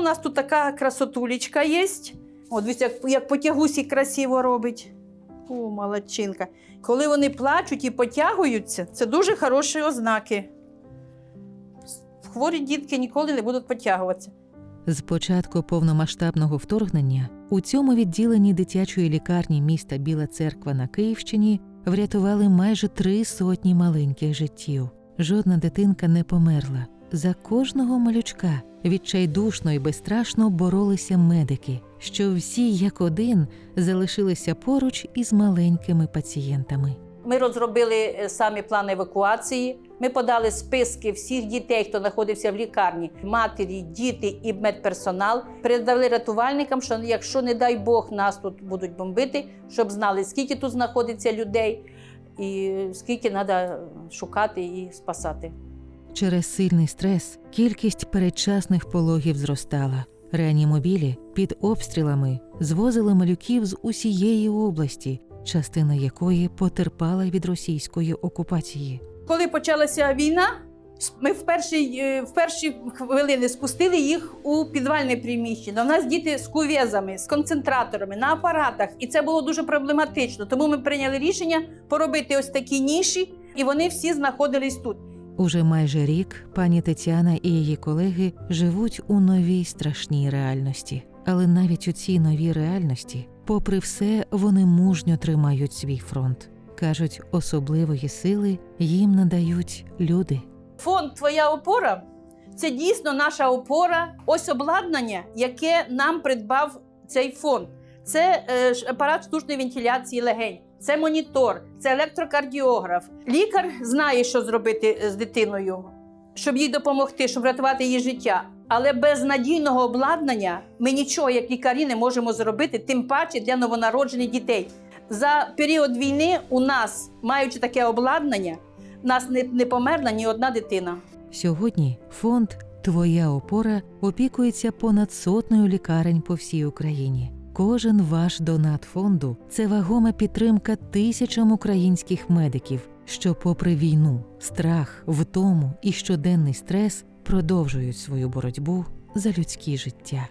у нас тут така красотулечка є. От дивіться, як, як потягусі красиво робить. О, молодчинка. Коли вони плачуть і потягуються, це дуже хороші ознаки. Хворі дітки ніколи не будуть потягуватися. З початку повномасштабного вторгнення у цьому відділенні дитячої лікарні міста Біла Церква на Київщині врятували майже три сотні маленьких життів. Жодна дитинка не померла. За кожного малючка відчайдушно і безстрашно боролися медики, що всі як один залишилися поруч із маленькими пацієнтами. Ми розробили е, самі план евакуації. Ми подали списки всіх дітей, хто знаходився в лікарні, матері, діти і медперсонал. Передали рятувальникам, що якщо, не дай Бог, нас тут будуть бомбити, щоб знали, скільки тут знаходиться людей і скільки треба шукати і спасати. Через сильний стрес кількість передчасних пологів зростала. Реанімобілі під обстрілами звозили малюків з усієї області, частина якої потерпала від російської окупації. Коли почалася війна, ми в перші, е, в перші хвилини спустили їх у підвальне приміщення. У нас діти з кувезами, з концентраторами на апаратах, і це було дуже проблематично. Тому ми прийняли рішення поробити ось такі ніші, і вони всі знаходились тут. Уже майже рік пані Тетяна і її колеги живуть у новій страшній реальності. Але навіть у цій новій реальності, попри все, вони мужньо тримають свій фронт. Кажуть, особливої сили їм надають люди. Фонд Твоя опора це дійсно наша опора. Ось обладнання, яке нам придбав цей фонд. Це е, апарат штучної вентиляції легень, це монітор, це електрокардіограф. Лікар знає, що зробити е, з дитиною, щоб їй допомогти, щоб врятувати її життя. Але без надійного обладнання ми нічого, як лікарі, не можемо зробити, тим паче для новонароджених дітей. За період війни у нас, маючи таке обладнання, нас не, не померла ні одна дитина. Сьогодні фонд Твоя опора опікується понад сотнею лікарень по всій Україні. Кожен ваш донат фонду це вагома підтримка тисячам українських медиків, що, попри війну, страх, втому і щоденний стрес, продовжують свою боротьбу за людські життя.